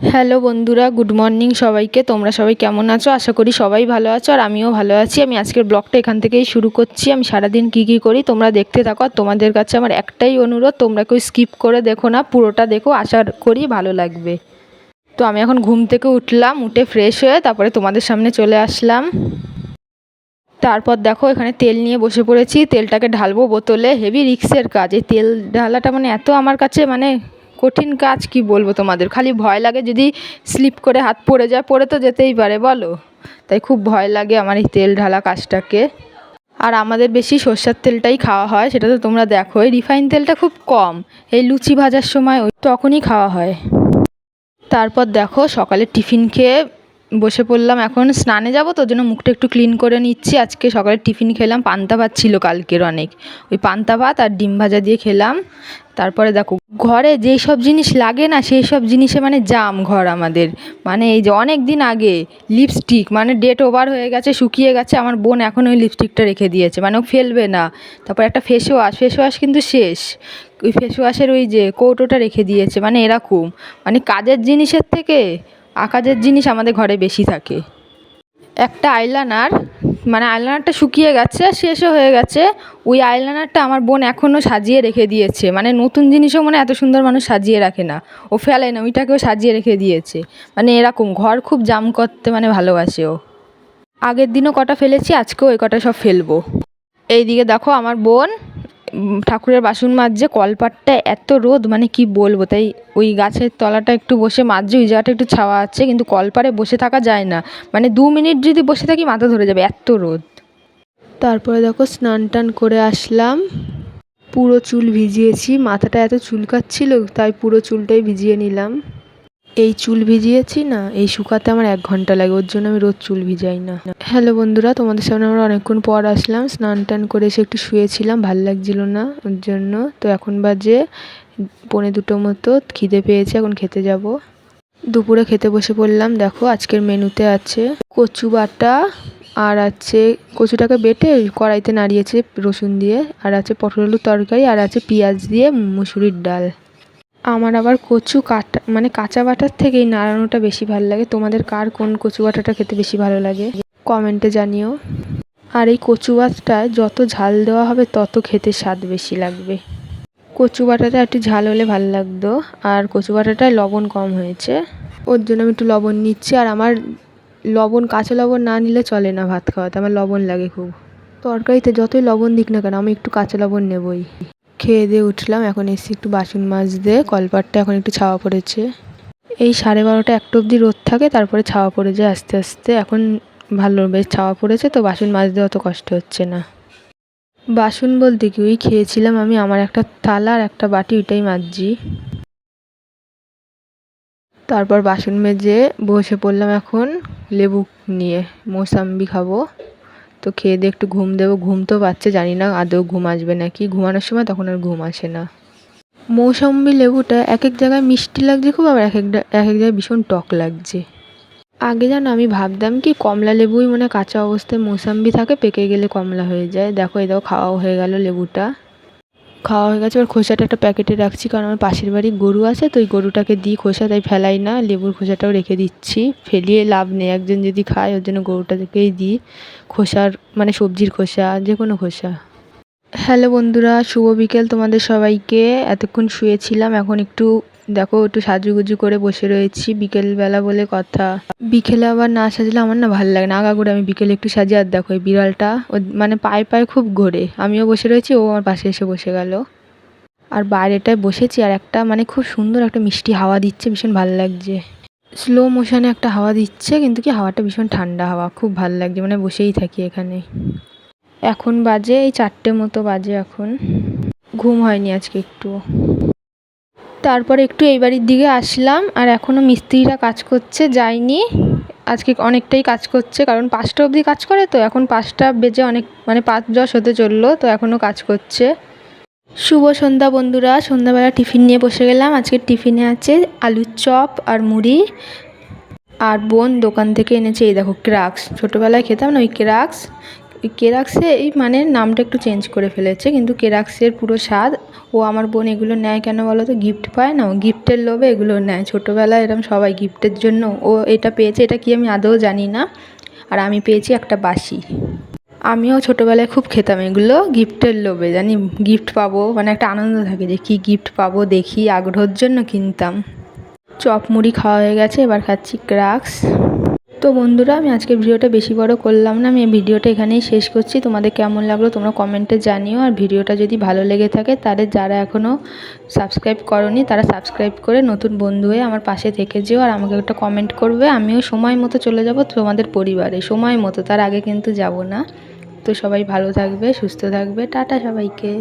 Hello বন্ধুরা, good morning সবাইকে। তোমরা সবাই কেমন আছো? আশা করি সবাই ভালো আছো আর আমিও ভালো আছি। আমি আজকের ব্লগটা এখান থেকেই শুরু করছি। আমি সারাদিন কী কী করি তোমরা দেখতে থাকো। আর তোমাদের কাছে আমার একটাই অনুরোধ, তোমরা কেউ স্কিপ করে দেখো না, পুরোটা দেখো। আশা করি ভালো লাগবে। তো আমি এখন ঘুম থেকে উঠলাম, উঠে ফ্রেশ হয়ে তারপরে তোমাদের সামনে চলে আসলাম। তারপর দেখো এখানে তেল নিয়ে বসে পড়েছি। তেলটাকে ঢালবো বোতলে। হেভি রিক্সের কাজ। এই তেল ঢালাটা মানে এত আমার কাছে মানে কঠিন কাজ কি বলব তোমাদের? খালি ভয় লাগে যদি স্লিপ করে হাত পড়ে যায়, পড়ে তো যেতেই পারে, বলো? তাই খুব ভয় লাগে আমার এই তেল ঢালা কাজটাকে। আর আমাদের বেশি সর্ষার তেলটাই খাওয়া হয়, সেটা তো তোমরা দেখো এই রিফাইন তেলটা খুব কম, এই লুচি ভাজার সময় ওই তখনই খাওয়া হয়। তারপর দেখো সকালে টিফিন খেয়ে বসে পড়লাম। এখন স্নানে যাব তো জন্য মুখটা একটু ক্লিন করে নিচ্ছি। আজকে সকালে টিফিন খেলাম, পান্তা ভাত ছিল কালকের অনেক। ওই পান্তা ভাত আর ডিম ভাজা দিয়ে খেলাম। তারপরে দেখো, ঘরে যেই সব জিনিস লাগে না, সেই সব জিনিসে মানে জাম ঘর আমাদের। মানে এই যে অনেক দিন আগে লিপস্টিক মানে ডেট ওভার হয়ে গেছে, শুকিয়ে গেছে, আমার বোন এখন ওই লিপস্টিকটা রেখে দিয়েছে। মানে ও ফেলবে না। তারপর একটা ফেস ওয়াশ ফেস ওয়াশ কিন্তু শেষ। ওই ফেস ওয়াশের ওই যে কৌটোটা রেখে দিয়েছে মানে এরকম। মানে কাজের জিনিসের থেকে আকাজের জিনিস আমাদের ঘরে বেশি থাকে। একটা আইলানার মানে আইলানারটা শুকিয়ে গেছে শেষও হয়ে গেছে। ওই আইলানারটা আমার বোন এখনও সাজিয়ে রেখে দিয়েছে। মানে নতুন জিনিসও মানে এত সুন্দর মানুষ সাজিয়ে রাখে না। ও ফেলে না, ওইটাকেও সাজিয়ে রেখে দিয়েছে। মানে এরকম, ঘর খুব জাম করতে মানে ভালোবাসে ও। আগের দিনও কটা ফেলেছি, আজকেও ওই কটা সব ফেলব। এইদিকে দেখো আমার বোন ঠাকুরের বাসন মাজছে, কলপাটটা এত রোদ মানে কি বলব? তাই ওই গাছের তলাটা একটু বসে মাজছে, ওই জায়গাটা একটু ছাওয়া আছে, কিন্তু কলপারে বসে থাকা যায় না। মানে দু মিনিট যদি বসে থাকি, মাথা ধরে যাবে, এত রোদ। তারপরে দেখো স্নান টান করে আসলাম। পুরো চুল ভিজিয়েছি, মাথাটা এত চুলকাচ্ছিল, তাই পুরো চুলটাই ভিজিয়ে নিলাম। এই চুল ভিজিয়েছি না, এই শুকাতে আমার এক ঘণ্টা লাগে, ওর জন্য আমি রোজ চুল ভিজাই না। হ্যালো বন্ধুরা, তোমাদের সামনে আমরা অনেকক্ষণ পর আসলাম, স্নান টান করে এসে একটু শুয়েছিলাম, ভালো লাগছিল না ওর জন্য। তো এখন বাজে পৌনে দুটো মতো, খিদে পেয়েছে, এখন খেতে যাব। দুপুরে খেতে বসে পড়লাম, দেখো আজকের মেনুতে আছে কচু বাটা, আর আছে কচুটাকে বেটে কড়াইতে নাড়িয়েছে রসুন দিয়ে, আর আছে পটল তরকারি, আর আছে পেঁয়াজ দিয়ে মুসুরির ডাল। আমার আবার কচু কাটা মানে কাঁচা বাটার থেকে এই নাড়ানোটা বেশি ভালো লাগে। তোমাদের কার কোন কচু বাটাটা খেতে বেশি ভালো লাগে? কমেন্টে জানিও। আর এই কচু বাটায় যত ঝাল দেওয়া হবে, তত খেতে স্বাদ বেশি লাগবে। কচু বাটাটা একটু ঝাল হলে ভালো লাগতো। আর কচু বাটাটায় লবণ কম হয়েছে। ওর জন্য আমি একটু লবণ নিচ্ছি। আর আমার লবণ, কাঁচা লবণ না নিলে চলে না ভাত খাওয়াতে। আমার লবণ লাগে খুব। তরকারিতে যতই লবণ দিক না কেন, আমি একটু কাঁচা লবণ নেবই। খেয়ে দিয়ে উঠলাম। এখন এসে একটু বাসন মাজতে, কলপাটটা এখন একটু ছাওয়া পড়েছে। এই সাড়ে বারোটা একটা অবধি রোদ থাকে, তারপরে ছাওয়া পড়ে যায় আস্তে আস্তে। এখন ভালো, বেশ ছাওয়া পড়েছে তো, বাসন মাজতে অত কষ্ট হচ্ছে না। বাসন বলতে কি, ওই খেয়েছিলাম আমি, আমার একটা থালা আর একটা বাটি, ওইটাই মাজছি। তারপর বাসন মেজে বসে পড়লাম এখন লেবু নিয়ে, মৌসাম্বি খাব। তো খেয়ে দিয়ে একটু ঘুম দেবো। ঘুম তো পাচ্ছে, জানি না আদৌ ঘুম আসবে নাকি। ঘুমানোর সময় তখন আর ঘুম আসে না। মৌসম্বি লেবুটা এক এক জায়গায় মিষ্টি লাগছে খুব, আবার এক এক এক এক জায়গায় ভীষণ টক লাগছে। আগে জানো আমি ভাবতাম কি, কমলা লেবুই মানে কাঁচা অবস্থায় মৌসাম্বি থাকে, পেকে গেলে কমলা হয়ে যায়। দেখো, এই দেখো, খাওয়াও হয়ে গেল লেবুটা। খাওয়া হয়ে গেছে। এবার খোসাটা একটা প্যাকেটে রাখছি, কারণ আমার পাশের বাড়ি গরু আছে, তো ওই গরুটাকে দিই খোসা, তাই ফেলাই না। লেবুর খোসাটাও রেখে দিচ্ছি। ফেলিয়ে লাভ নেই। একজন যদি খায়, ওর জন্য গরুটাকেই দিই। খোসার মানে সবজির খোসা, যে কোনো খোসা। হ্যালো বন্ধুরা, শুভ বিকেল তোমাদের সবাইকে। এতক্ষণ শুয়েছিলাম, এখন একটু দেখো, একটু সাজুগুজু করে বসে রয়েছি, বিকেলবেলা বলে কথা। বিকেলে আবার না সাজলে আমার না ভালো লাগে না। আগাগোড়া আমি বিকেলে একটু সাজি, আর দেখো এই বিড়ালটা, ও মানে পায়ে পায়ে খুব ঘোরে। আমিও বসে রয়েছি, ও আমার পাশে এসে বসে গেল। আর বাইরেটায় বসেছি, আর একটা মানে খুব সুন্দর একটা মিষ্টি হাওয়া দিচ্ছে, ভীষণ ভালো লাগছে। স্লো মোশনে একটা হাওয়া দিচ্ছে, কিন্তু কি হাওয়াটা ভীষণ ঠান্ডা হাওয়া, খুব ভালো লাগছে মানে বসেই থাকি এখানে। এখন বাজে, এই চারটে মতো বাজে এখন। ঘুম হয়নি আজকে একটু। তারপরে একটু এই বাড়ির দিকে আসলাম আর এখনও মিস্ত্রিরা কাজ করছে, যায়নি। আজকে অনেকটাই কাজ করছে, কারণ পাঁচটা অবধি কাজ করে তো, এখন পাঁচটা বেজে অনেক মানে পাঁচ দশ হতে চলল, তো এখনও কাজ করছে। শুভ সন্ধ্যা বন্ধুরা, সন্ধ্যাবেলা টিফিন নিয়ে বসে গেলাম। আজকে টিফিনে আছে আলুর চপ আর মুড়ি। আর বোন দোকান থেকে এনেছে, এই দেখো ক্রাক্স। ছোটোবেলায় খেতাম না ওই ক্রাক্স। কেরাক্সে এই মানে নামটা একটু চেঞ্জ করে ফেলেছে, কিন্তু কেরাক্সের পুরো স্বাদ, ও আমার বোন এগুলো নেয় কেন বলো তো গিফট পায় না, ও গিফটের লোভে এগুলো নেয়। ছোটোবেলায় এরম সবাই গিফটের জন্য ও এটা পেয়েছে, এটা কি আমি আদৌ জানি না। আর আমি পেয়েছি একটা বাসি আমিও ছোটোবেলায় খুব খেতাম এগুলো গিফটের লোভে, জানি গিফট পাবো মানে একটা আনন্দ থাকে যে কী গিফট পাবো, দেখি, আগ্রহর জন্য কিনতাম। চপ মুড়ি খাওয়া হয়ে গেছে, এবার খাচ্ছি ক্রাক্স। তো বন্ধুরা, আমি আজকে ভিডিওটা বেশি বড় করলাম না। আমি এই ভিডিওটা এখানেই শেষ করছি। তোমাদের কেমন লাগল তোমরা কমেন্টে জানিও। আর ভিডিওটা যদি ভালো লেগে থাকে তাদের যারা এখনও সাবস্ক্রাইব করনি, তারা সাবস্ক্রাইব করে নতুন বন্ধু হয়ে আমার পাশে থেকে যেও। আর আমাকে একটা কমেন্ট করবে, আমিও সময় মতো চলে যাব তোমাদের পরিবারে। সময় মতো, তার আগে কিন্তু যাব না। তো সবাই ভালো থাকবে, সুস্থ থাকবে। টাটা সবাইকে।